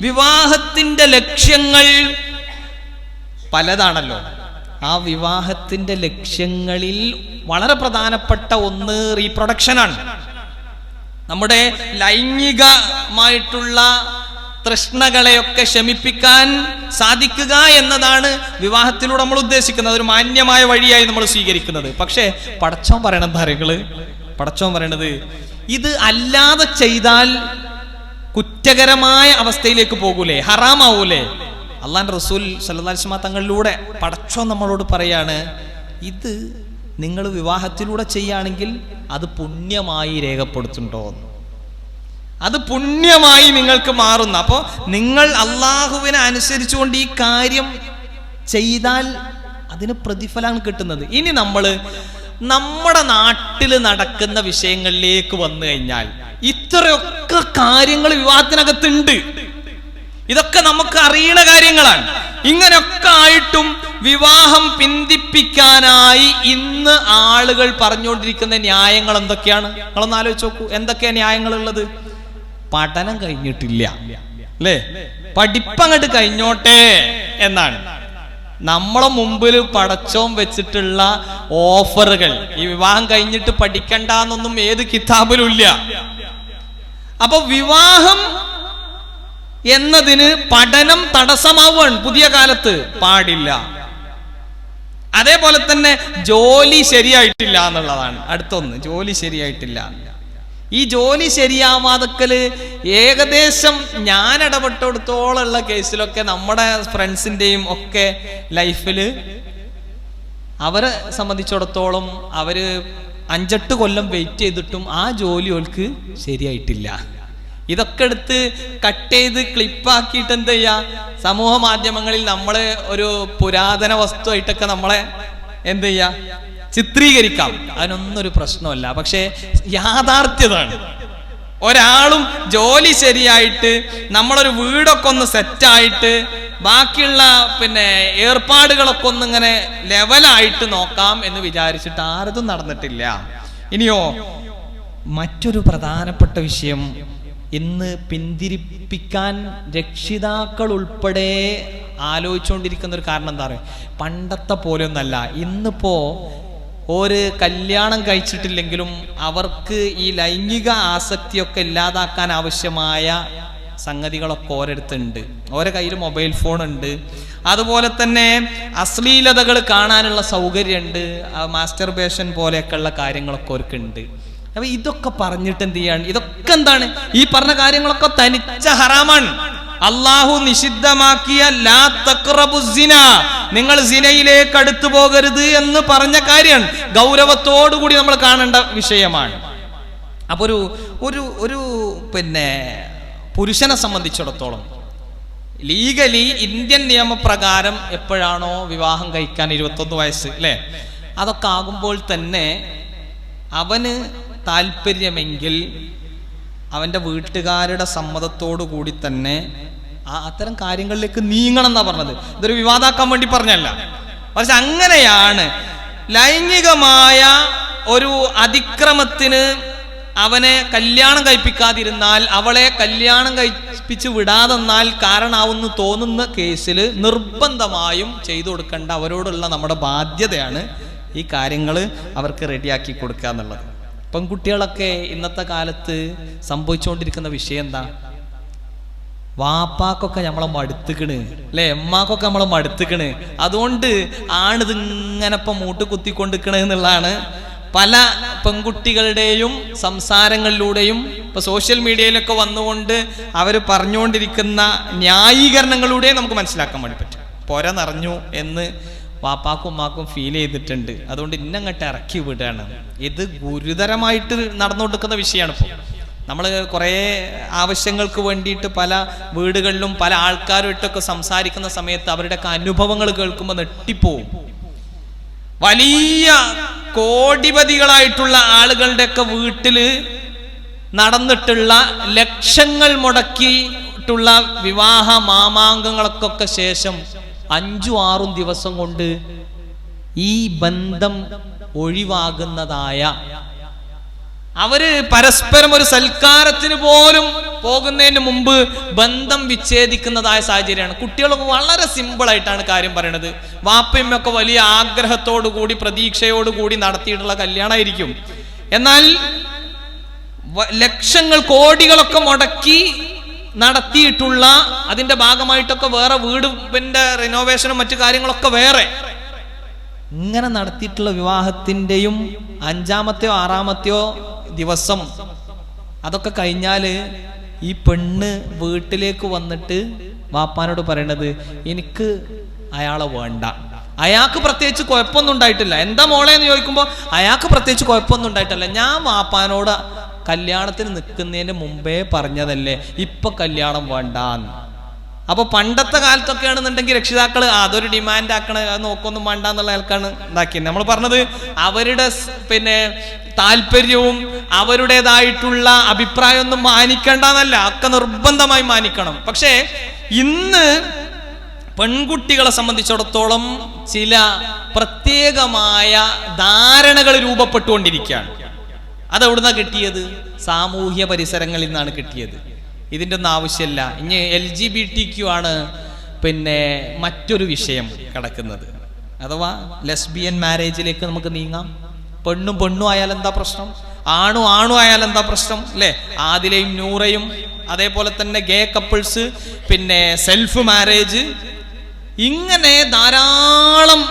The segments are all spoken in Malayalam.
വിവാഹത്തിന്റെ ലക്ഷ്യങ്ങൾ പലതാണല്ലോ. ആ വിവാഹത്തിന്റെ ലക്ഷ്യങ്ങളിൽ വളരെ പ്രധാനപ്പെട്ട ഒന്ന് റീപ്രൊഡക്ഷനാണ്. നമ്മുടെ ലൈംഗികമായിട്ടുള്ള തൃഷ്ണകളെയൊക്കെ ശമിപ്പിക്കാൻ സാധിക്കുക എന്നതാണ് വിവാഹത്തിലൂടെ നമ്മൾ ഉദ്ദേശിക്കുന്നത്. ഒരു മാന്യമായ വഴിയായി നമ്മൾ സ്വീകരിക്കുന്നത്. പക്ഷേ പടച്ചോൻ പറയണത് ധാരകൾ പടച്ചോൻ പറയണത് ഇത് അല്ലാതെ ചെയ്താൽ കുറ്റകരമായ അവസ്ഥയിലേക്ക് പോകൂലേ? ഹറാമാവൂലേ? അള്ളാൻ റസൂൽ സല്ലാസ്മാ തങ്ങളിലൂടെ പടച്ചോ നമ്മളോട് പറയാണ് ഇത് നിങ്ങൾ വിവാഹത്തിലൂടെ ചെയ്യുകയാണെങ്കിൽ അത് പുണ്യമായി രേഖപ്പെടുത്തുണ്ടോ അത് പുണ്യമായി നിങ്ങൾക്ക് മാറുന്ന. അപ്പോൾ നിങ്ങൾ അള്ളാഹുവിനെ അനുസരിച്ചുകൊണ്ട് ഈ കാര്യം ചെയ്താൽ അതിന് പ്രതിഫലമാണ് കിട്ടുന്നത്. ഇനി നമ്മൾ നമ്മുടെ നാട്ടിൽ നടക്കുന്ന വിഷയങ്ങളിലേക്ക് വന്നു കഴിഞ്ഞാൽ ഇത്രയൊക്കെ കാര്യങ്ങൾ വിവാഹത്തിനകത്തുണ്ട് ഇതൊക്കെ നമുക്ക് അറിയണ കാര്യങ്ങളാണ്. ഇങ്ങനെയൊക്കെ ആയിട്ടും വിവാഹം പിന്തിപ്പിക്കാനായി ഇന്ന് ആളുകൾ പറഞ്ഞുകൊണ്ടിരിക്കുന്ന ന്യായങ്ങൾ എന്തൊക്കെയാണ്? നിങ്ങളൊന്ന് ആലോചിച്ച് നോക്കൂ. എന്തൊക്കെയാ ന്യായങ്ങൾ ഉള്ളത്? പഠനം കഴിഞ്ഞിട്ടില്ല. അല്ലേ? പഠിപ്പങ്ങോട്ട് കഴിഞ്ഞോട്ടെ എന്നാണ്. നമ്മളെ മുമ്പിൽ പടച്ചോം വെച്ചിട്ടുള്ള ഓഫറുകൾ. ഈ വിവാഹം കഴിഞ്ഞിട്ട് പഠിക്കണ്ടെന്നൊന്നും ഏത് കിതാബിലും ഇല്ല. അപ്പൊ വിവാഹം എന്നതിന് പഠനം തടസ്സമാവുകയാണ് പുതിയ കാലത്ത് പാടില്ല. അതേപോലെ തന്നെ ജോലി ശരിയായിട്ടില്ല എന്നുള്ളതാണ്. അടുത്തൊന്ന് ജോലി ശരിയായിട്ടില്ല. ഈ ജോലി ശരിയാവാതക്കൽ ഏകദേശം ഞാൻ ഇടപെട്ടെടുത്തോളമുള്ള കേസിലൊക്കെ നമ്മുടെ ഫ്രണ്ട്സിന്റെയും ഒക്കെ ലൈഫിൽ അവരെ സംബന്ധിച്ചിടത്തോളം അവർ അഞ്ചെട്ട് കൊല്ലം വെയിറ്റ് ചെയ്തിട്ടും ആ ജോലി ഓൾക്ക് ശരിയായിട്ടില്ല. ഇതൊക്കെ എടുത്ത് കട്ട് ചെയ്ത് ക്ലിപ്പാക്കിയിട്ട് എന്ത് ചെയ്യാ? സമൂഹ മാധ്യമങ്ങളിൽ നമ്മളെ ഒരു പുരാതന വസ്തുവായിട്ടൊക്കെ നമ്മളെ എന്ത് ചെയ്യാ? ചിത്രീകരിക്കാം. അതിനൊന്നും ഒരു പ്രശ്നമല്ല പക്ഷേ യാഥാർത്ഥ്യതാണ്. ഒരാളും ജോലി ശരിയായിട്ട് നമ്മളൊരു വീടൊക്കെ ഒന്ന് സെറ്റായിട്ട് ബാക്കിയുള്ള പിന്നെ ഏർപ്പാടുകളൊക്കെ ഒന്ന് ഇങ്ങനെ ലെവലായിട്ട് നോക്കാം എന്ന് വിചാരിച്ചിട്ട് ആരതും നടന്നിട്ടില്ല. ഇനിയോ മറ്റൊരു പ്രധാനപ്പെട്ട വിഷയം ഇന്ന് പിന്തിരിപ്പിക്കാൻ രക്ഷിതാക്കൾ ഉൾപ്പെടെ ആലോചിച്ചുകൊണ്ടിരിക്കുന്ന ഒരു കാരണം എന്താ പറയുക? പണ്ടത്തെ പോലെയൊന്നല്ല ഇന്നിപ്പോ ഒരു കല്യാണം കഴിച്ചിട്ടില്ലെങ്കിലും അവർക്ക് ഈ ലൈംഗിക ആസക്തിയൊക്കെ ഇല്ലാതാക്കാൻ ആവശ്യമായ സംഗതികളൊക്കെ ഓരോരുത്തുണ്ട് ഓരോ കയ്യിൽ മൊബൈൽ ഫോൺ ഉണ്ട് അതുപോലെ തന്നെ അശ്ലീലതകൾ കാണാനുള്ള സൗകര്യമുണ്ട്. മാസ്റ്റർ ബേഷൻ പോലെയൊക്കെയുള്ള കാര്യങ്ങളൊക്കെ അവർക്കുണ്ട് അപ്പൊ ഇതൊക്കെ പറഞ്ഞിട്ട് എന്ത് ചെയ്യാണ്? ഇതൊക്കെ എന്താണ്? ഈ പറഞ്ഞ കാര്യങ്ങളൊക്കെ തനിച്ച ഹറാമാണ്. അള്ളാഹു നിഷിദ്ധമാക്കിയ ലാ തക്രബുസിന സിന. നിങ്ങൾ സിനയിലേക്ക് അടുത്തു പോകരുത് എന്ന് പറഞ്ഞ കാര്യം ഗൗരവത്തോടു കൂടി നമ്മൾ കാണേണ്ട വിഷയമാണ്. അപ്പൊ ഒരു ഒരു ഒരു പിന്നെ പുരുഷനെ സംബന്ധിച്ചിടത്തോളം ലീഗലി ഇന്ത്യൻ നിയമപ്രകാരം എപ്പോഴാണോ വിവാഹം കഴിക്കാൻ ഇരുപത്തൊന്ന് വയസ്സ് അല്ലേ? അതൊക്കെ ആകുമ്പോൾ തന്നെ അവന് താല്പര്യമെങ്കിൽ അവന്റെ വീട്ടുകാരുടെ സമ്മതത്തോടു കൂടി തന്നെ ആ അത്തരം കാര്യങ്ങളിലേക്ക് നീങ്ങണം എന്നാ പറഞ്ഞത്. ഇതൊരു വിവാദാക്കാൻ വേണ്ടി പറഞ്ഞല്ല. പക്ഷെ അങ്ങനെയാണ് ലൈംഗികമായ ഒരു അതിക്രമത്തിന് അവനെ കല്യാണം കഴിപ്പിക്കാതിരുന്നാൽ അവളെ കല്യാണം കഴിപ്പിച്ച് വിടാതെന്നാൽ കാരണമാവുന്നു തോന്നുന്ന കേസിൽ നിർബന്ധമായും ചെയ്തു കൊടുക്കേണ്ട അവരോടുള്ള നമ്മുടെ ബാധ്യതയാണ് ഈ കാര്യങ്ങൾ അവർക്ക് റെഡിയാക്കി കൊടുക്കുക എന്നുള്ളത്. പെൺകുട്ടികളൊക്കെ ഇന്നത്തെ കാലത്ത് സംഭവിച്ചുകൊണ്ടിരിക്കുന്ന വിഷയം എന്താ? വാപ്പാക്കൊക്കെ നമ്മളെ മടുത്തുക്കണ്. അല്ലെ? എമ്മാക്കൊക്കെ നമ്മളെ മടുത്തുക്കണ്. അതുകൊണ്ട് ആണിത് ഇങ്ങനെ ഇപ്പം മൂട്ട് കുത്തിക്കൊണ്ടിരിക്കണ എന്നുള്ളതാണ്. പല പെൺകുട്ടികളുടെയും സംസാരങ്ങളിലൂടെയും ഇപ്പൊ സോഷ്യൽ മീഡിയയിലൊക്കെ വന്നുകൊണ്ട് അവർ പറഞ്ഞുകൊണ്ടിരിക്കുന്ന ന്യായീകരണങ്ങളിലൂടെ നമുക്ക് മനസ്സിലാക്കാൻ വേണ്ടി പറ്റും. പൊര നിറഞ്ഞു എന്ന് വാപ്പാക്കും ഉമ്മാക്കും ഫീൽ ചെയ്തിട്ടുണ്ട്. അതുകൊണ്ട് ഇന്നങ്ങട്ട് ഇറക്കി വിടുകയാണ് ഇത് ഗുരുതരമായിട്ട് നടന്നുകൊടുക്കുന്ന വിഷയമാണ് ഇപ്പോൾ നമ്മൾ കുറേ ആവശ്യങ്ങൾക്ക് വേണ്ടിയിട്ട് പല വീടുകളിലും പല ആൾക്കാരുമായിട്ടൊക്കെ സംസാരിക്കുന്ന സമയത്ത് അവരുടെയൊക്കെ അനുഭവങ്ങൾ കേൾക്കുമ്പോൾ നെട്ടിപ്പോവും വലിയ കോടിപതികളായിട്ടുള്ള ആളുകളുടെയൊക്കെ വീട്ടിൽ നടന്നിട്ടുള്ള ലക്ഷങ്ങൾ മുടക്കിയിട്ടുള്ള വിവാഹ മാമാങ്കങ്ങൾക്കൊക്കെ ശേഷം അഞ്ചു ആറും ദിവസം കൊണ്ട് ഈ ബന്ധം ഒഴിവാകുന്നതായ അവർ പരസ്പരം ഒരു സൽക്കാരത്തിന് പോലും പോകുന്നതിന് മുമ്പ് ബന്ധം വിച്ഛേദിക്കുന്നതായ സാഹചര്യമാണ്. കുട്ടികളൊക്കെ വളരെ സിമ്പിൾ ആയിട്ടാണ് കാര്യം പറയണത്. വാപ്പയമ്മയൊക്കെ വലിയ ആഗ്രഹത്തോടു കൂടി പ്രതീക്ഷയോടു കൂടി നടത്തിയിട്ടുള്ള കല്യാണമായിരിക്കും എന്നാൽ ലക്ഷങ്ങൾ കോടികളൊക്കെ മുടക്കി നടത്തിയിട്ടുള്ള അതിന്റെ ഭാഗമായിട്ടൊക്കെ വേറെ വീടിന്റെ റിനോവേഷനും മറ്റു കാര്യങ്ങളൊക്കെ വേറെ. ഇങ്ങനെ നടത്തിയിട്ടുള്ള വിവാഹത്തിന്റെയും അഞ്ചാമത്തെയോ ആറാമത്തെയോ ദിവസം അതൊക്കെ കഴിഞ്ഞാൽ ഈ പെണ്ണ് വീട്ടിലേക്ക് വന്നിട്ട് വാപ്പാനോട് പറയണത് എനിക്ക് അയാളെ വേണ്ട. അയാൾക്ക് പ്രത്യേകിച്ച് കുഴപ്പമൊന്നും ഉണ്ടായിട്ടില്ല. എന്താ മോളെ എന്ന് ചോദിക്കുമ്പോൾ അയാൾക്ക് പ്രത്യേകിച്ച് കുഴപ്പമൊന്നും ഉണ്ടായിട്ടില്ല. ഞാൻ വാപ്പാനോട് കല്യാണത്തിന് നിൽക്കുന്നതിന് മുമ്പേ പറഞ്ഞതല്ലേ? ഇപ്പൊ കല്യാണം വേണ്ടാന്ന്. അപ്പൊ പണ്ടത്തെ കാലത്തൊക്കെ ആണെന്നുണ്ടെങ്കിൽ രക്ഷിതാക്കൾ അതൊരു ഡിമാൻഡ് ആക്കണ നോക്കൊന്നും വേണ്ട എന്നുള്ള ആൾക്കാണ് ഉണ്ടാക്കിയത്. നമ്മൾ പറഞ്ഞത് അവരുടെ പിന്നെ താല്പര്യവും അവരുടേതായിട്ടുള്ള അഭിപ്രായമൊന്നും മാനിക്കേണ്ടെന്നല്ല. ഒക്കെ നിർബന്ധമായി മാനിക്കണം. പക്ഷേ ഇന്ന് പെൺകുട്ടികളെ സംബന്ധിച്ചിടത്തോളം ചില പ്രത്യേകമായ ധാരണകൾ രൂപപ്പെട്ടുകൊണ്ടിരിക്കുകയാണ്. അത് എവിടുന്നാ കിട്ടിയത്? സാമൂഹ്യ പരിസരങ്ങളിൽ നിന്നാണ് കിട്ടിയത്. ഇതിന്റെ ഒന്നും ആവശ്യമില്ല. ഇനി L G B T Q ആണ് പിന്നെ മറ്റൊരു വിഷയം കിടക്കുന്നത്. അഥവാ ലെസ്ബിയൻ മാരേജിലേക്ക് നമുക്ക് നീങ്ങാം. പെണ്ണും പെണ്ണും ആയാൽ എന്താ പ്രശ്നം? ആണു ആണു ആയാൽ എന്താ പ്രശ്നം? അല്ലേ? ആദിലയും നൂറയും അതേപോലെ തന്നെ ഗേ കപ്പിൾസ് പിന്നെ സെൽഫ് മാരേജ്. ഇങ്ങനെ ധാരാളം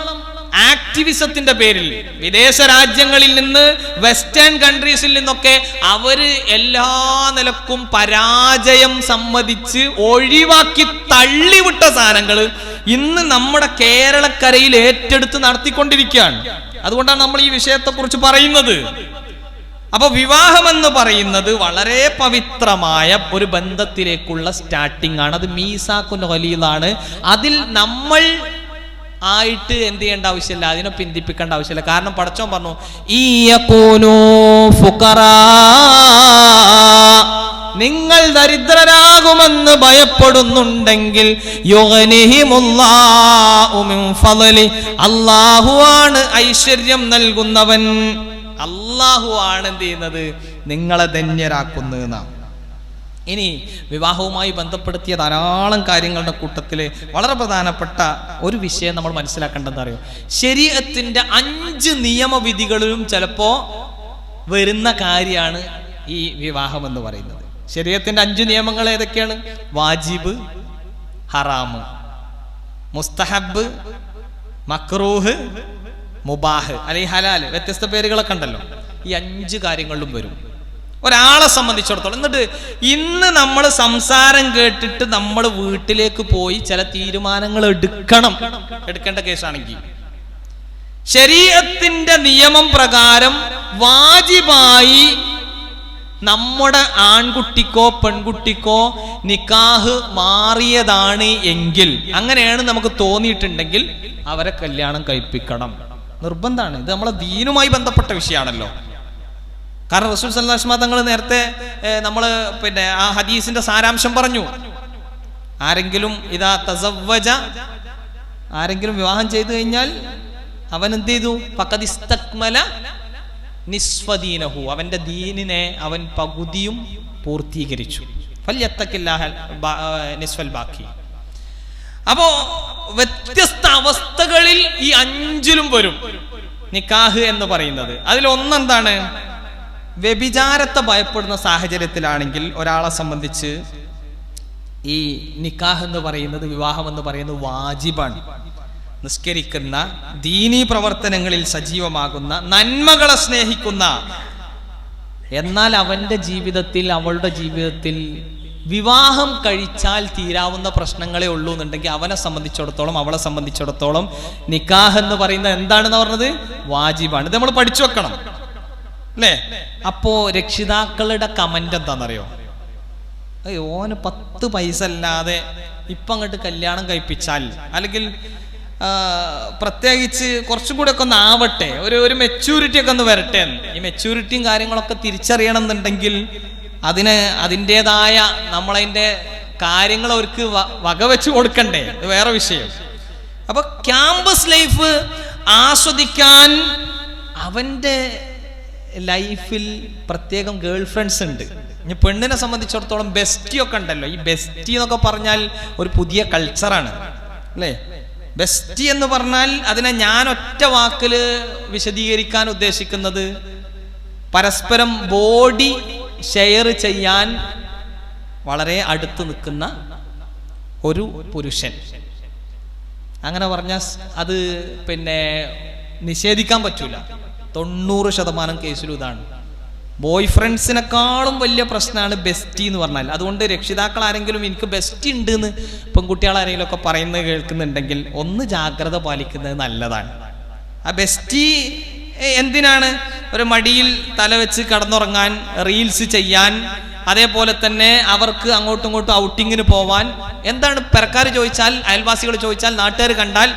ആക്ടിവിസത്തിന്റെ പേരിൽ വിദേശ രാജ്യങ്ങളിൽ നിന്ന് വെസ്റ്റേൺ കൺട്രീസിൽ നിന്നൊക്കെ അവർ എല്ലാ നിലക്കും പരാജയം സമ്മതിച്ച് ഒഴിവാക്കി തള്ളിവിട്ട സാധനങ്ങൾ ഇന്ന് നമ്മുടെ കേരളക്കരയിൽ ഏറ്റെടുത്ത് നടത്തിക്കൊണ്ടിരിക്കുകയാണ്. അതുകൊണ്ടാണ് നമ്മൾ ഈ വിഷയത്തെ കുറിച്ച് പറയുന്നത്. അപ്പൊ വിവാഹം എന്ന് പറയുന്നത് വളരെ പവിത്രമായ ഒരു ബന്ധത്തിലേക്കുള്ള സ്റ്റാർട്ടിംഗ് ആണ്. അത് മീസാക്കുന്ന വലിയതാണ് അതിൽ നമ്മൾ ആയിട്ട് എന്ത് ചെയ്യേണ്ട ആവശ്യമില്ല. അതിനെ പിന്തിപ്പിക്കേണ്ട ആവശ്യമില്ല. കാരണം പടച്ചോൻ പറഞ്ഞു ഈ. നിങ്ങൾ ദരിദ്രരാകുമെന്ന് ഭയപ്പെടുന്നുണ്ടെങ്കിൽ. അള്ളാഹുവാണ് ഐശ്വര്യം നൽകുന്നവൻ. അള്ളാഹു ആണ് എന്ത് ചെയ്യുന്നത്? നിങ്ങളെ ധന്യരാക്കുന്നത് ഇനി വിവാഹവുമായി ബന്ധപ്പെടുത്തിയ ധാരാളം കാര്യങ്ങളുടെ കൂട്ടത്തിൽ വളരെ പ്രധാനപ്പെട്ട ഒരു വിഷയം നമ്മൾ മനസ്സിലാക്കേണ്ടതെന്ന് അറിയോ ശരീരത്തിന്റെ അഞ്ച് നിയമവിധികളിലും ചിലപ്പോ വരുന്ന കാര്യമാണ് ഈ വിവാഹം എന്ന് പറയുന്നത്. ശരീരത്തിന്റെ അഞ്ച് നിയമങ്ങൾ ഏതൊക്കെയാണ്? വാജിബ് ഹറാമ് മുസ്തഹബ് മക്രൂഹ് മുബാഹ് അല്ലെങ്കിൽ ഹലാൽ. വ്യത്യസ്ത പേരുകളൊക്കെ ഉണ്ടല്ലോ. ഈ അഞ്ച് കാര്യങ്ങളിലും വരും. ഒരാളെ സംബന്ധിച്ചിടത്തോളം. എന്നിട്ട് ഇന്ന് നമ്മൾ സംസാരം കേട്ടിട്ട് നമ്മൾ വീട്ടിലേക്ക് പോയി ചില തീരുമാനങ്ങൾ എടുക്കണം. എടുക്കേണ്ട കേസാണെങ്കിൽ. ശരീരത്തിന്റെ നിയമം പ്രകാരം വാജിബായി നമ്മുടെ ആൺകുട്ടിക്കോ പെൺകുട്ടിക്കോ നിക്കാഹ് മാറിയതാണ് എങ്കിൽ അങ്ങനെയാണ് നമുക്ക് തോന്നിയിട്ടുണ്ടെങ്കിൽ അവരെ കല്യാണം കഴിപ്പിക്കണം. നിർബന്ധമാണ്. ഇത് നമ്മളെ ദീനുമായി ബന്ധപ്പെട്ട വിഷയമാണല്ലോ. കാരണം റസൂൽ സല്ലാസ്മ തങ്ങൾ നേരത്തെ നമ്മൾ പിന്നെ ആ ഹദീസിന്റെ സാരാംശം പറഞ്ഞു. ആരെങ്കിലും ഇതാ തസവജ ആരെങ്കിലും വിവാഹം ചെയ്തു കഴിഞ്ഞാൽ അവൻ എന്ത് ചെയ്തു? പക്കതിസ്തക്മല നിസ്വദീനഹു അവന്റെ ദീനിനെ അവൻ പകുതിയും പൂർത്തീകരിച്ചു. നിസ്വൽ ബാക്കി. അപ്പോ വ്യത്യസ്ത അവസ്ഥകളിൽ ഈ അഞ്ചിലും വരും. നിക്കാഹ് എന്ന് പറയുന്നത്. അതിൽ ഒന്നെന്താണ് വ്യഭിചാരത്തെ ഭയപ്പെടുന്ന സാഹചര്യത്തിലാണെങ്കിൽ ഒരാളെ സംബന്ധിച്ച് ഈ നിക്കാഹ് എന്ന് പറയുന്നത് വിവാഹം എന്ന് പറയുന്നത് വാജിബാണ്. നിസ്കരിക്കുന്ന ദീനീ പ്രവർത്തനങ്ങളിൽ സജീവമാകുന്ന നന്മകളെ സ്നേഹിക്കുന്ന. എന്നാൽ അവന്റെ ജീവിതത്തിൽ അവളുടെ ജീവിതത്തിൽ വിവാഹം കഴിച്ചാൽ തീരാവുന്ന പ്രശ്നങ്ങളെ ഉള്ളൂ എന്നുണ്ടെങ്കിൽ അവനെ സംബന്ധിച്ചിടത്തോളം അവളെ സംബന്ധിച്ചിടത്തോളം നിക്കാഹ് എന്ന് പറയുന്നത് എന്താണെന്ന് പറഞ്ഞത്? വാജിബാണ്. ഇത് നമ്മൾ പഠിച്ചു വെക്കണം. അല്ലേ? അപ്പോ രക്ഷിതാക്കളുടെ കമന്റ് എന്താണെന്നറിയോ? ഓന് പത്ത് പൈസ അല്ലാതെ ഇപ്പം അങ്ങോട്ട് കല്യാണം കഴിപ്പിച്ചാൽ അല്ലെങ്കിൽ പ്രത്യേകിച്ച് കുറച്ചും കൂടെ ഒക്കെ ഒന്ന് ആവട്ടെ ഒരു ഒരു മെച്യൂരിറ്റി ഒക്കെ ഒന്ന് വരട്ടെ ഈ മെച്യൂരിറ്റിയും കാര്യങ്ങളൊക്കെ തിരിച്ചറിയണം എന്നുണ്ടെങ്കിൽ അതിന് അതിന്റെതായ നമ്മളതിന്റെ കാര്യങ്ങൾ അവർക്ക് വകവെച്ച് കൊടുക്കണ്ടേ? വേറെ വിഷയം. അപ്പൊ ക്യാമ്പസ് ലൈഫ് ആസ്വദിക്കാൻ അവന്റെ ലൈഫിൽ പ്രത്യേകം ഗേൾ ഫ്രണ്ട്സ് ഉണ്ട്. ഇനി പെണ്ണിനെ സംബന്ധിച്ചിടത്തോളം ബെസ്റ്റി ഒക്കെ ഉണ്ടല്ലോ. ഈ ബെസ്റ്റി എന്നൊക്കെ പറഞ്ഞാൽ ഒരു പുതിയ കൾച്ചറാണ് അല്ലേ? ബെസ്റ്റി എന്ന് പറഞ്ഞാൽ അതിനെ ഞാൻ ഒറ്റ വാക്കിൽ വിശദീകരിക്കാൻ ഉദ്ദേശിക്കുന്നത് പരസ്പരം ബോഡി ഷെയർ ചെയ്യാൻ വളരെ അടുത്ത് നിൽക്കുന്ന ഒരു പുരുഷൻ. അങ്ങനെ പറഞ്ഞാൽ അത് പിന്നെ നിഷേധിക്കാൻ പറ്റൂല. തൊണ്ണൂറ് ശതമാനം കേസിലും ഇതാണ്. ബോയ് ഫ്രണ്ട്സിനെക്കാളും വലിയ പ്രശ്നമാണ് ബെസ്റ്റി എന്ന് പറഞ്ഞാൽ. അതുകൊണ്ട് രക്ഷിതാക്കൾ ആരെങ്കിലും എനിക്ക് ബെസ്റ്റ് ഉണ്ട് എന്ന് പെൺകുട്ടികൾ ആരെങ്കിലും ഒക്കെ പറയുന്നത് കേൾക്കുന്നുണ്ടെങ്കിൽ ഒന്ന് ജാഗ്രത പാലിക്കുന്നത് നല്ലതാണ്. ആ ബെസ്റ്റി എന്തിനാണ്? ഒരു മടിയിൽ തല വെച്ച് കടന്നുറങ്ങാൻ റീൽസ് ചെയ്യാൻ അതേപോലെ തന്നെ അവർക്ക് അങ്ങോട്ടും ഇങ്ങോട്ടും ഔട്ടിങ്ങിന് പോവാൻ. എന്താണ്? പെരക്കാർ ചോദിച്ചാൽ അയൽവാസികൾ ചോദിച്ചാൽ നാട്ടുകാർ കണ്ടാൽ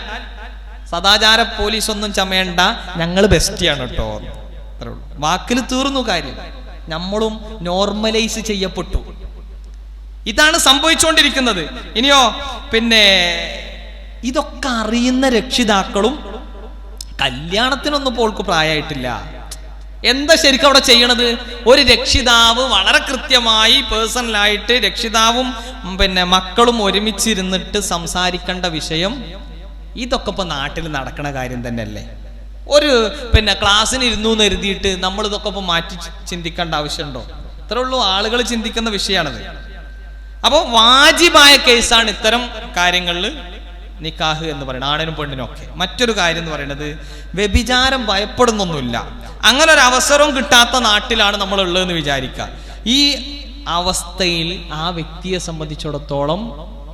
സദാചാര പോലീസ് ഒന്നും ചമയണ്ട ഞങ്ങൾ ബെസ്റ്റിയാണ് കേട്ടോ അത്രേ ഉള്ളൂ. വാക്കിൽ തീർന്നു കാര്യം. നമ്മളും നോർമലൈസ് ചെയ്യപ്പെട്ടു. ഇതാണ് സംഭവിച്ചുകൊണ്ടിരിക്കുന്നത് ഇനിയോ പിന്നെ ഇതൊക്കെ അറിയുന്ന രക്ഷിതാക്കളും കല്യാണത്തിനൊന്നും പോൾക്ക് പ്രായമായിട്ടില്ല എന്താ ശരിക്കും അവിടെ ചെയ്യണത്? ഒരു രക്ഷിതാവ് വളരെ കൃത്യമായി പേഴ്സണലായിട്ട് രക്ഷിതാവും പിന്നെ മക്കളും ഒരുമിച്ചിരുന്നിട്ട് സംസാരിക്കേണ്ട വിഷയം ഇതൊക്കെ ഇപ്പൊ നാട്ടിൽ നടക്കണ കാര്യം തന്നെയല്ലേ? ഒരു പിന്നെ ക്ലാസ്സിന് ഇരുന്നു എന്ന് എഴുതിയിട്ട് നമ്മൾ ഇതൊക്കെ ഇപ്പൊ മാറ്റി ചിന്തിക്കേണ്ട ആവശ്യമുണ്ടോ? ഇത്രേ ഉള്ളൂ ആളുകൾ ചിന്തിക്കുന്ന വിഷയമാണത്. അപ്പോൾ വാജിബായ കേസാണ് ഇത്തരം കാര്യങ്ങളിൽ നിക്കാഹ് എന്ന് പറയുന്നത് ആണിനും പെണ്ണിനും ഒക്കെ. മറ്റൊരു കാര്യം എന്ന് പറയുന്നത് വ്യഭിചാരം ഭയപ്പെടുന്നൊന്നുമില്ല. അങ്ങനെ ഒരു അവസരവും കിട്ടാത്ത നാട്ടിലാണ് നമ്മൾ ഉള്ളതെന്ന് വിചാരിക്കുക. ഈ അവസ്ഥയിൽ ആ വ്യക്തിയെ സംബന്ധിച്ചിടത്തോളം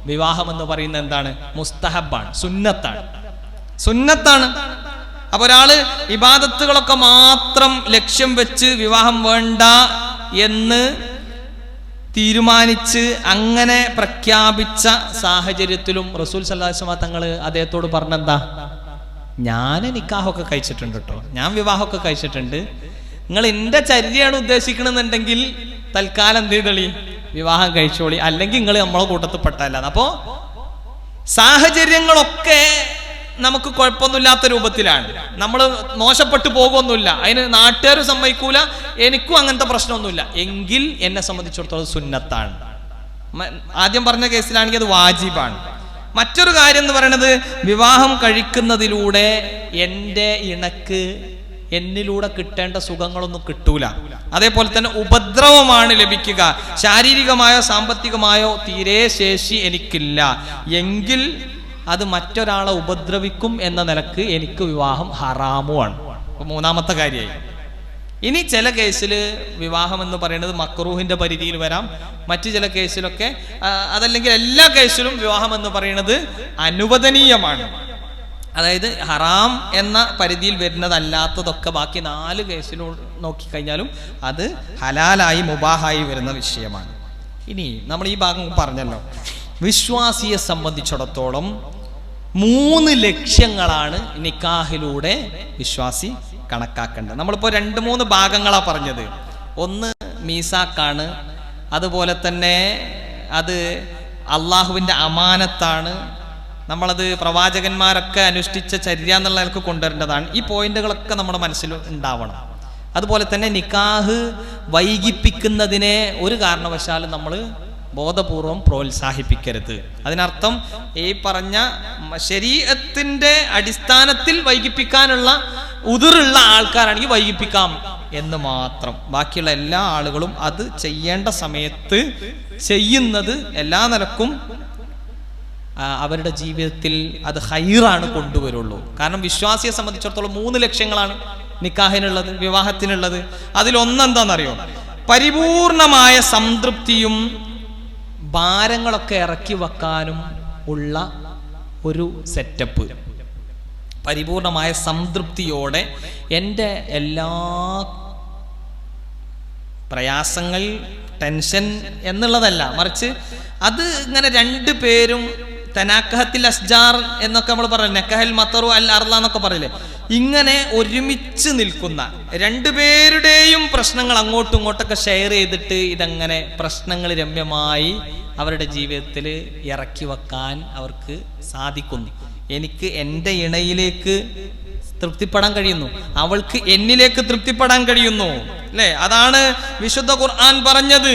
വിവാഹം എന്ന് പറയുന്നത് എന്താണ്? മുസ്തഹബാണ് സുന്നത്താണ്. സുന്നത്താണ്. അപ്പൊ ഒരാൾ ഇബാദത്തുകളൊക്കെ മാത്രം ലക്ഷ്യം വെച്ച് വിവാഹം വേണ്ട എന്ന് തീരുമാനിച്ച് അങ്ങനെ പ്രഖ്യാപിച്ച സാഹചര്യത്തിലും റസൂൽ സല്ലാസ്മ തങ്ങൾ അദ്ദേഹത്തോട് പറഞ്ഞെന്താ? ഞാൻ നിക്കാഹൊക്കെ കഴിച്ചിട്ടുണ്ട് കേട്ടോ ഞാൻ വിവാഹമൊക്കെ കഴിച്ചിട്ടുണ്ട്. നിങ്ങൾ എന്റെ ചര്യയാണ് ഉദ്ദേശിക്കണമെന്നുണ്ടെങ്കിൽ തൽക്കാലം എന്ത് ചെയ്തോളി? വിവാഹം കഴിച്ചോളി. അല്ലെങ്കിൽ നിങ്ങൾ നമ്മളെ കൂട്ടത്തിൽ പെട്ടല്ല അപ്പോ സാഹചര്യങ്ങളൊക്കെ നമുക്ക് കുഴപ്പമൊന്നുമില്ലാത്ത രൂപത്തിലാണ്. നമ്മൾ മോശപ്പെട്ടു പോകുമൊന്നുമില്ല. അതിന് നാട്ടുകാർ സമ്മതിക്കൂല. എനിക്കും അങ്ങനത്തെ പ്രശ്നമൊന്നുമില്ല. എങ്കിൽ എന്നെ സംബന്ധിച്ചിടത്തോളം സുന്നത്താണ്. ആദ്യം പറഞ്ഞ കേസിലാണെങ്കിൽ അത് വാജിബാണ്. മറ്റൊരു കാര്യം എന്ന് പറയുന്നത് വിവാഹം കഴിക്കുന്നതിലൂടെ എന്റെ ഇണക്ക് എന്നിലൂടെ കിട്ടേണ്ട സുഖങ്ങളൊന്നും കിട്ടൂല. അതേപോലെ തന്നെ ഉപദ്രവമാണ് ലഭിക്കുക. ശാരീരികമായോ സാമ്പത്തികമായോ തീരെ ശേഷി എനിക്കില്ല. എങ്കിൽ അത് മറ്റൊരാളെ ഉപദ്രവിക്കും എന്ന നിലയ്ക്ക് എനിക്ക് വിവാഹം ഹറാമുമാണ് മൂന്നാമത്തെ കാര്യമായി. ഇനി ചില കേസിൽ വിവാഹം എന്ന് പറയുന്നത് മക്രൂഹിന്റെ പരിധിയിൽ വരാം. മറ്റു ചില കേസിലൊക്കെ അതല്ലെങ്കിൽ എല്ലാ കേസിലും വിവാഹം എന്ന് പറയുന്നത് അനുവദനീയമാണ്. അതായത് ഹറാം എന്ന പരിധിയിൽ വരുന്നതല്ലാത്തതൊക്കെ ബാക്കി നാല് കേസിലോ നോക്കിക്കഴിഞ്ഞാലും അത് ഹലാലായി മുബാഹായി വരുന്ന വിഷയമാണ്. ഇനി നമ്മൾ ഈ ഭാഗം പറഞ്ഞല്ലോ. വിശ്വാസിയെ സംബന്ധിച്ചിടത്തോളം മൂന്ന് ലക്ഷ്യങ്ങളാണ് നിക്കാഹിലൂടെ വിശ്വാസി കണക്കാക്കേണ്ടത്. നമ്മളിപ്പോൾ രണ്ട് മൂന്ന് ഭാഗങ്ങളാണ് പറഞ്ഞത്. ഒന്ന് മീസാക്കാണ് അതുപോലെ തന്നെ അത് അള്ളാഹുവിന്റെ അമാനത്താണ് നമ്മളത് പ്രവാചകന്മാരൊക്കെ അനുഷ്ഠിച്ച ചര്യ എന്നുള്ള നിലയ്ക്ക് കൊണ്ടുവരേണ്ടതാണ്. ഈ പോയിന്റുകളൊക്കെ നമ്മുടെ മനസ്സിൽ ഉണ്ടാവണം. അതുപോലെ തന്നെ നിക്കാഹ് വൈകിപ്പിക്കുന്നതിനെ ഒരു കാരണവശാലും നമ്മൾ ബോധപൂർവം പ്രോത്സാഹിപ്പിക്കരുത്. അതിനർത്ഥം ഈ പറഞ്ഞ ശരീരത്തിന്റെ അടിസ്ഥാനത്തിൽ വൈകിപ്പിക്കാനുള്ള ഉതിറുള്ള ആൾക്കാരാണെങ്കിൽ വൈകിപ്പിക്കാം എന്ന് മാത്രം. ബാക്കിയുള്ള എല്ലാ ആളുകളും അത് ചെയ്യേണ്ട സമയത്ത് ചെയ്യുന്നത് എല്ലാ നിലക്കും അവരുടെ ജീവിതത്തിൽ അത് ഹൈറാണ് കൊണ്ടുവരുള്ളൂ. കാരണം വിശ്വാസിയെ സംബന്ധിച്ചിടത്തോളം മൂന്ന് ലക്ഷ്യങ്ങളാണ് നിക്കാഹിനുള്ളത് വിവാഹത്തിനുള്ളത്. അതിലൊന്നെന്താണെന്നറിയോ? പരിപൂർണമായ സംതൃപ്തിയും ഭാരങ്ങളൊക്കെ ഇറക്കി വെക്കാനും ഉള്ള ഒരു സെറ്റപ്പ് പരിപൂർണമായ സംതൃപ്തിയോടെ എന്റെ എല്ലാ പ്രയാസങ്ങൾ ടെൻഷൻ എന്നുള്ളതല്ല മറിച്ച് അത് ഇങ്ങനെ രണ്ടു പേരും തനാക്കഹത്തിൽ അസ്ജാർ എന്നൊക്കെ നമ്മൾ പറഞ്ഞു നെക്കഹൽ മത്തറു അൽ അർല എന്നൊക്കെ പറയില്ലേ? ഇങ്ങനെ ഒരുമിച്ച് നിൽക്കുന്ന രണ്ടുപേരുടെയും പ്രശ്നങ്ങൾ അങ്ങോട്ടും ഇങ്ങോട്ടൊക്കെ ഷെയർ ചെയ്തിട്ട് ഇതങ്ങനെ പ്രശ്നങ്ങൾ രമ്യമായി അവരുടെ ജീവിതത്തിൽ ഇറക്കി വെക്കാൻ അവർക്ക് സാധിക്കുന്നു. എനിക്ക് എന്റെ ഇണയിലേക്ക് തൃപ്തിപ്പെടാൻ കഴിയുന്നു. അവൾക്ക് എന്നിലേക്ക് തൃപ്തിപ്പെടാൻ കഴിയുന്നു. അല്ലേ? അതാണ് വിശുദ്ധ ഖുർആൻ പറഞ്ഞത്.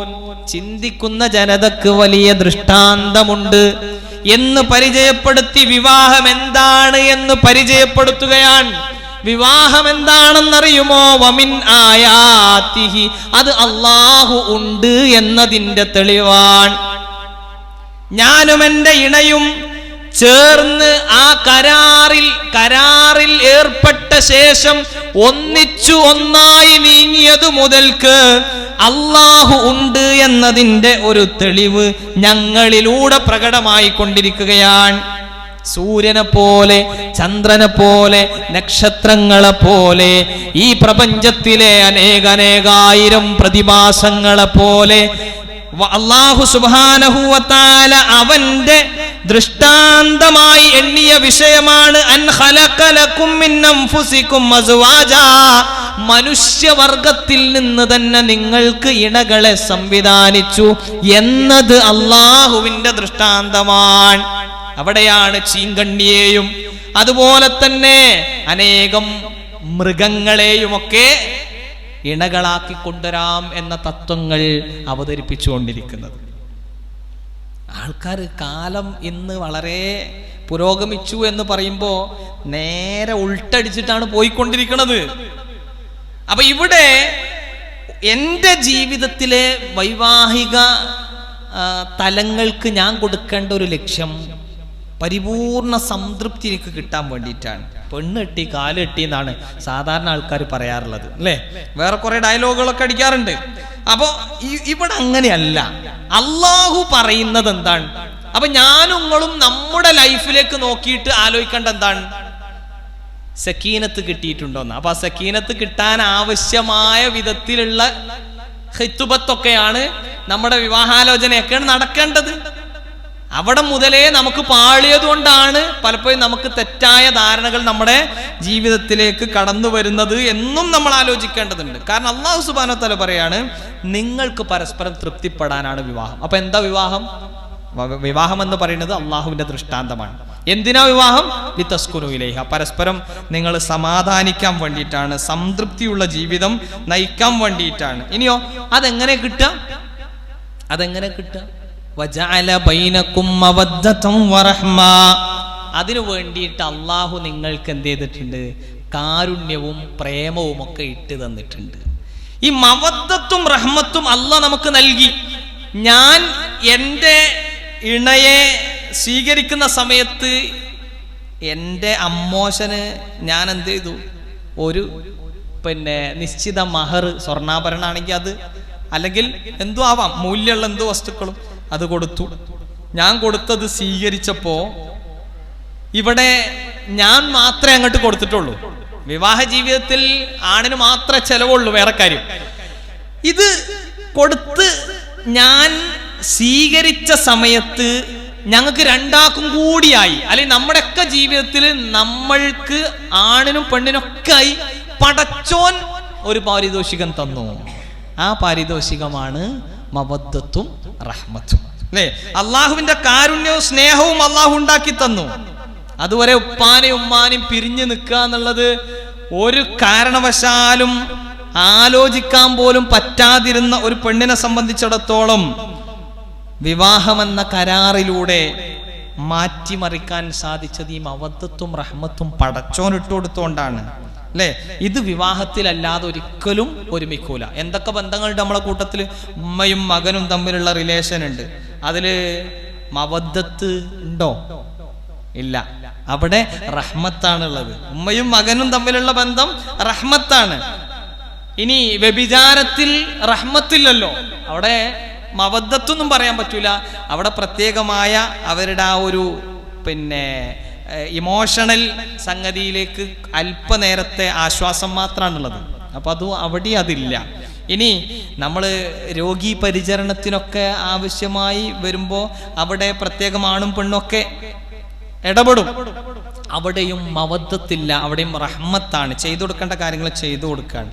ചിന്തിക്കുന്ന ജനതക്ക് വലിയ ദൃഷ്ടാന്തമുണ്ട് എന്ന് പരിചയപ്പെടുത്തി വിവാഹം എന്താണ് എന്ന് പരിചയപ്പെടുത്തുകയാണ്. വിവാഹം എന്താണെന്നറിയുമോ? വമിൻ ആയാത്തിഹി അത് അള്ളാഹു ഉണ്ട് എന്നതിന്റെ തെളിവാണ്. ഞാനും എന്റെ ഇണയും ചേർന്ന് ആ കരാറിൽ കരാറിൽ ഏർപ്പെട്ട ശേഷം ഒന്നിച്ചു ഒന്നായി നീങ്ങിയതു മുതൽക്ക് അള്ളാഹു ഉണ്ട് എന്നതിന്റെ ഒരു തെളിവ് ഞങ്ങളിലൂടെ പ്രകടമായി കൊണ്ടിരിക്കുകയാണ് സൂര്യനെ പോലെ ചന്ദ്രനെ പോലെ നക്ഷത്രങ്ങളെ പോലെ ഈ പ്രപഞ്ചത്തിലെ അനേകനേകായിരം പ്രതിഭാസങ്ങളെ പോലെ അള്ളാഹു സുബാനഹുവത്താല അവന്റെ ദൃഷ്ടാന്തമായി എണ്ണിയ വിഷയമാണ്. മനുഷ്യവർഗത്തിൽ നിന്ന് തന്നെ നിങ്ങൾക്ക് ഇണകളെ സംവിധാനിച്ചു എന്നത് അള്ളാഹുവിന്റെ ദൃഷ്ടാന്തമാണ് അവിടെയാണ് ചീങ്കണ്ണിയെയും അതുപോലെ തന്നെ അനേകം മൃഗങ്ങളെയുമൊക്കെ ഇണകളാക്കി കൊണ്ടുവരാം എന്ന തത്വങ്ങൾ അവതരിപ്പിച്ചുകൊണ്ടിരിക്കുന്നത് ആൾക്കാർ കാലം ഇന്ന് വളരെ പുരോഗമിച്ചു എന്ന് പറയുമ്പോ നേരെ ഉൾട്ടടിച്ചിട്ടാണ് പോയിക്കൊണ്ടിരിക്കുന്നത് അപ്പൊ ഇവിടെ എന്റെ ജീവിതത്തിലെ വൈവാഹിക തലങ്ങൾക്ക് ഞാൻ കൊടുക്കേണ്ട ഒരു ലക്ഷ്യം പരിപൂർണ സംതൃപ്തി എനിക്ക് കിട്ടാൻ വേണ്ടിയിട്ടാണ്. പെണ്ണെട്ടി കാലെട്ടി എന്നാണ് സാധാരണ ആൾക്കാർ പറയാറുള്ളത് അല്ലേ? വേറെ കുറെ ഡയലോഗുകളൊക്കെ അടിക്കാറുണ്ട്. അപ്പോ ഇവിടെ അങ്ങനെയല്ല. അള്ളാഹു പറയുന്നത് എന്താണ്? അപ്പൊ ഞാനും നിങ്ങളും നമ്മുടെ ലൈഫിലേക്ക് നോക്കിയിട്ട് ആലോചിക്കേണ്ട എന്താണ്? സക്കീനത്ത് കിട്ടിയിട്ടുണ്ടോന്ന്. അപ്പൊ ആ സക്കീനത്ത് കിട്ടാൻ ആവശ്യമായ വിധത്തിലുള്ള ഹിത്തുബത്തൊക്കെയാണ് നമ്മുടെ വിവാഹാലോചനയൊക്കെയാണ് നടക്കേണ്ടത്. അവിടെ മുതലേ നമുക്ക് പാളിയത് കൊണ്ടാണ് പലപ്പോഴും നമുക്ക് തെറ്റായ ധാരണകൾ നമ്മുടെ ജീവിതത്തിലേക്ക് കടന്നു വരുന്നത് എന്നും നമ്മൾ ആലോചിക്കേണ്ടതുണ്ട്. കാരണം അള്ളാഹു സുബാനോ തല പറയാണ് നിങ്ങൾക്ക് പരസ്പരം തൃപ്തിപ്പെടാനാണ് വിവാഹം. അപ്പൊ എന്താ വിവാഹം? വിവാഹം എന്ന് പറയുന്നത് അള്ളാഹുവിന്റെ ദൃഷ്ടാന്തമാണ്. എന്തിനാ വിവാഹം? ലിതസ്കുനു ഇലൈഹ. പരസ്പരം നിങ്ങൾ സമാധാനിക്കാൻ വേണ്ടിയിട്ടാണ് സംതൃപ്തിയുള്ള ജീവിതം നയിക്കാൻ വേണ്ടിയിട്ടാണ്. ഇനിയോ അതെങ്ങനെ കിട്ടുക? അതെങ്ങനെ കിട്ടുക? അതിനു വേണ്ടിയിട്ട് അള്ളാഹു നിങ്ങൾക്ക് എന്ത് ചെയ്തിട്ടുണ്ട്? കാരുണ്യവും പ്രേമവും ഒക്കെ ഇട്ട് തന്നിട്ടുണ്ട്. ഈ മവദ്ദത്തും റഹ്മത്തും അല്ല നമുക്ക് നൽകി. ഞാൻ എന്റെ ഇണയെ സ്വീകരിക്കുന്ന സമയത്ത് എന്റെ അമ്മോശന് ഞാൻ എന്ത് ചെയ്തു? ഒരു പിന്നെ നിശ്ചിത മഹർ സ്വർണാഭരണമാണെങ്കിൽ അത് അല്ലെങ്കിൽ എന്തോ ആവാം മൂല്യമുള്ള എന്തോ വസ്തുക്കളും അത് കൊടുത്തു. ഞാൻ കൊടുത്തത് സ്വീകരിച്ചപ്പോ ഇവിടെ ഞാൻ മാത്രമേ അങ്ങോട്ട് കൊടുത്തിട്ടുള്ളൂ. വിവാഹ ജീവിതത്തിൽ ആണിന് മാത്രമേ ചെലവുള്ളൂ വേറെ കാര്യം. ഇത് കൊടുത്ത് ഞാൻ സ്വീകരിച്ച സമയത്ത് ഞങ്ങൾക്ക് രണ്ടാക്കും കൂടിയായി. അല്ലെങ്കിൽ നമ്മുടെയൊക്കെ ജീവിതത്തിൽ നമ്മൾക്ക് ആണിനും പെണ്ണിനൊക്കെ ആയി പടച്ചോൻ ഒരു പാരിതോഷികം തന്നു. ആ പാരിതോഷികമാണ് മബദ്ധത്തും റഹ്മത്തും. അള്ളാഹുവിന്റെ കാരുണ്യവും സ്നേഹവും അള്ളാഹു ഉണ്ടാക്കി തന്നു. അതുവരെ ഉപ്പാനെയും ഉമ്മാനെയും പിരിഞ്ഞു നിൽക്കുക എന്നുള്ളത് ഒരു കാരണവശാലും ആലോചിക്കാൻ പോലും പറ്റാതിരുന്ന ഒരു പെണ്ണിനെ സംബന്ധിച്ചിടത്തോളം വിവാഹമെന്ന കരാറിലൂടെ മാറ്റിമറിക്കാൻ സാധിച്ചത് ഈ അവധത്വം റഹ്മത്തും പടച്ചോൻ ഇട്ടുകൊടുത്തോണ്ടാണ്. അല്ലേ? ഇത് വിവാഹത്തിലല്ലാതെ ഒരിക്കലും ഒരുമിക്കൂല. എന്തൊക്കെ ബന്ധങ്ങളുണ്ട് നമ്മളെ കൂട്ടത്തിൽ ഉമ്മയും മകനും തമ്മിലുള്ള റിലേഷൻ ഉണ്ട്. അതിൽ മവദ്ധത്ത് ഉണ്ടോ? ഇല്ല. അവിടെ റഹ്മത്താണുള്ളത് ഉമ്മയും മകനും തമ്മിലുള്ള ബന്ധം റഹ്മത്താണ്. ഇനി വ്യഭിചാരത്തിൽ റഹ്മത്തില്ലല്ലോ. അവിടെ മവദ്ധത്തൊന്നും പറയാൻ പറ്റൂല. അവിടെ പ്രത്യേകമായ അവരുടെ ആ ഒരു പിന്നെ ഇമോഷണൽ സംഗതിയിലേക്ക് അല്പനേരത്തെ ആശ്വാസം മാത്രമാണുള്ളത് അപ്പൊ അത് അവിടെ അതില്ല. ഇനി നമ്മൾ രോഗി പരിചരണത്തിനൊക്കെ ആവശ്യമായി വരുമ്പോൾ അവിടെ പ്രത്യേകം ആണും പെണ്ണും ഒക്കെ ഇടപെടും. അവിടെയും മവദ്ധത്തില്ല അവിടെയും റഹ്മത്താണ്. ചെയ്തു കൊടുക്കേണ്ട കാര്യങ്ങൾ ചെയ്തു കൊടുക്കുകയാണ്